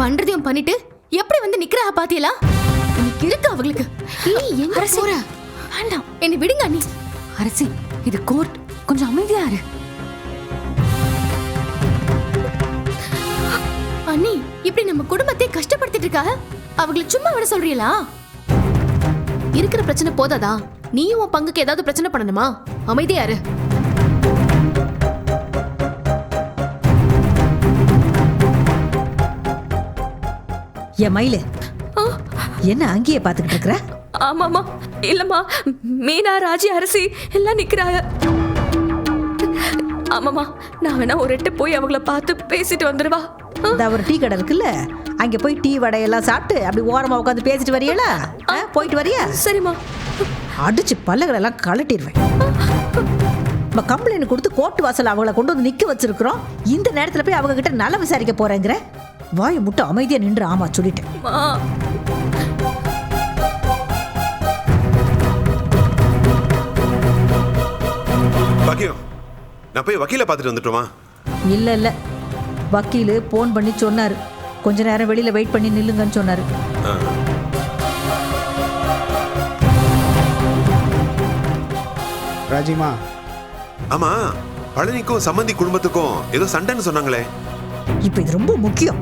பண்றதையும் பண்ணிட்டு எப்படி வந்து நிக்கிறா பாத்தியலா? இன்னைக்கு இருக்கு அவங்களுக்கு. நீ எங்க போற? வேண்டாம். என்னை விடுங்க அண்ணி அரசி இது கோர்ட். கொஞ்சம் அமைதியா இரு. அண்ணி இப்படி நம்ம குடும்பத்தை கஷ்டப்படுத்திட்டு இருக்கா? அவங்கள சும்மா விட சொல்றீங்களா? இருக்கிற பிரச்சனை போதாதா? நீயும் உன் பங்குக்கு ஏதாவது பிரச்சனை பண்ணணுமா? அமைதியா என் மயிலு. என்ன அங்கேயே பாத்துக்கிட்டு இருக்கிற? ஆமாமா இல்லம்மா. மீனா ராஜி அரசி எல்லாம் நிக்கிறாங்க. ஆமாமா நான் வேணா ஒரு எட்டு போய் அவங்கள பார்த்து பேசிட்டு வந்துடுவா. இந்த ஒரு டீ கடை இருக்குல்ல? அங்க போய் டீ வடையெல்லாம் சாப்பிட்டு அப்படி ஓரமா உட்காந்து பேசிட்டு வரியலா போயிட்டு வரியா? சரிம்மா. அடிச்சு பல்லகளெல்லாம் கழட்டிடுவேன் நம்ம கம்ப்ளைண்ட் கொடுத்து கோர்ட் வாசல் அவங்கள கொண்டு வந்து நிக்க வச்சிருக்கிறோம். இந்த நேரத்துல போய் அவங்க கிட்ட நல்லா விசாரிக்க போறேங்கிற. வாயை முட்டை அமைதியா நின்று ஆமா சொல்லிட்டேன். பாக்கியம் நான் போய் வக்கீல பார்த்துட்டு வந்துட்டோமா? இல்ல இல்ல. வக்கீலு போன் பண்ணி சொன்னாரு. கொஞ்ச நேரம் வெளியில வெயிட் பண்ணி நில்லுங்கன்னு சொன்னாரு. ராஜிமா. ஆமா பழனிக்கும் சம்மந்தி குடும்பத்துக்கும் ஏதோ சண்டைன்னு சொன்னாங்களே. இப்ப இது ரொம்ப முக்கியம்.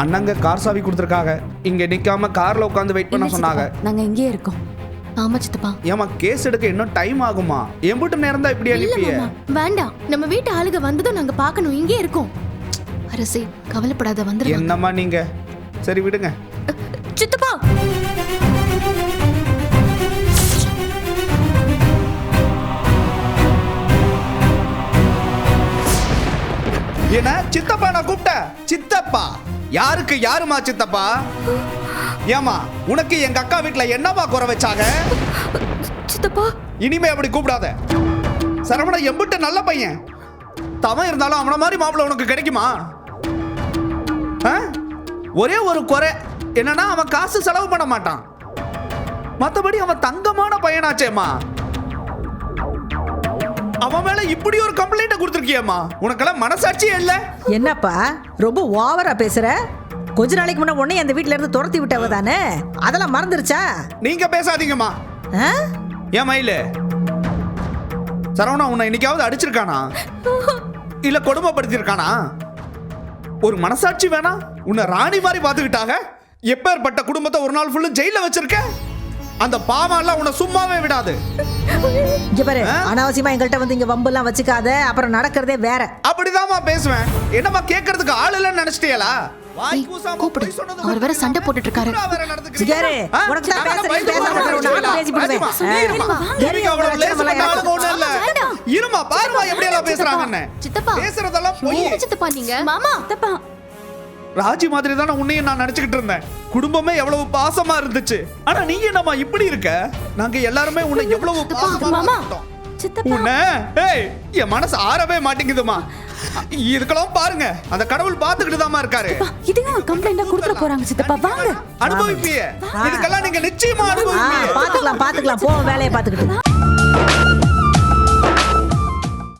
அண்ணங்க கார் சாவி கொடுத்துருக்காங்க. இங்க நிக்காம கார்ல உட்காந்து வெயிட் பண்ண சொன்னாங்க. நாங்க இங்கேயே இருக்கோம். ஆமா சித்தப்பா. ஏமா கேஸ் எடுக்க இன்னும் டைம் ஆகுமா? எம்பிட்டு நேரம் தான் இப்படி அனுப்பிய வேண்டாம். நம்ம வீட்டு ஆளுங்க வந்ததும் நாங்க பார்க்கணும். இங்கே இருக்கோம். அரசே கவலைப்படாத வந்துருவாங்க என்னம்மா நீங்க? சரி விடுங்க. சித்தப்பா! என்ன? சித்தப்பா நான் கூப்பிட்டேன். சித்தப்பா! யாருக்கு யாருமா சித்தப்பா? ஏமா உனக்கு எங்க அக்கா வீட்ல என்னமா குறை வச்சாங்க? சித்தப்பா. இனிமே அப்படி கூப்பிடாத. சரவண எம்பிட்டு நல்ல பையன். தவன் இருந்தாலும் அவன மாதிரி மாப்பிள்ளை உனக்கு கிடைக்குமா? ஒரே ஒரு குறை என்னன்னா அவன் காசு செலவு பண்ண மாட்டான். மத்தபடி அவன் தங்கமான பையனாச்சேம்மா. அவன் மேல இப்படி ஒரு கம்ப்ளைண்ட கொடுத்துருக்கியம்மா. உனக்கெல்லாம் மனசாட்சியே இல்ல? என்னப்பா ரொம்ப ஓவரா பேசுற? கொஞ்ச நாளைக்கு முன்ன உன்னை அந்த வீட்ல இருந்து துரத்தி விட்டவ தானே? அதெல்லாம் மறந்துருச்சா? நீங்க பேசாதீங்கம்மா? ஏன் மயிலு? சரவணா உன்னை இன்னைக்காவது அடிச்சிருக்கானா? இல்ல கொடுமைப்படுத்திருக்கானா ஒரு மனசாட்சி வேணா உன்னை ராணி மாதிரி பார்த்துக்கிட்டாங்க எப்பேற்பட்ட குடும்பத்தை ஒரு நாள் ஃபுல்லு ஜெயில வச்சிருக்க? அந்த பாவம் எல்லாம் உன்னை சும்மாவே விடாது இங்க பாரு? அனாவசியமா எங்கள்கிட்ட வந்து இங்க வம்பெல்லாம் வச்சுக்காத அப்புறம் நடக்கிறதே வேற அப்படிதாம்மா பேசுவேன் என்னம்மா கேட்கறதுக்கு ஆள் இல்லைன்னு நினைச்சிட்டியலா கூப்பிடு. அவர் வேற சண்டை போட்டுட்டு இருக்காரு. சிகாரு? உனக்கு தான் பேசுறேன், பேச. மாட்டேன், நான் பேசி விடுவேன். இருமா. பாருமா எப்படி எல்லாம் பேசுறாங்கன்னு சித்தப்பா பேசுறதெல்லாம் பொய் என்ன சித்தப்பா நீங்க மாமா சித்தப்பா ராஜி மாதிரி தானே உன்னையும் நான் நினைச்சுக்கிட்டு இருந்தேன். குடும்பமே எவ்வளவு பாசமா இருந்துச்சு. ஆனா நீ என்னம்மா இப்படி இருக்க? நாங்க எல்லாருமே உன்னை எவ்வளவு பாசமா உன்னை ஏய் என் மனசு ஆறவே மாட்டேங்குதுமா இதுக்கெல்லாம் பாருங்க அந்த கடவுள் பாத்துக்கிட்டு தாமா இருக்காரு இதையும் கம்ப்ளைண்டா கொடுத்துட போறாங்க சித்தப்பா வாங்க. அனுபவிப்பிய இதுக்கெல்லாம் நீங்க நிச்சயமா அனுபவிப்பீங்க பாத்துக்கலாம் பாத்துக்கலாம் போ வேலையை பாத்துக்கிட்டு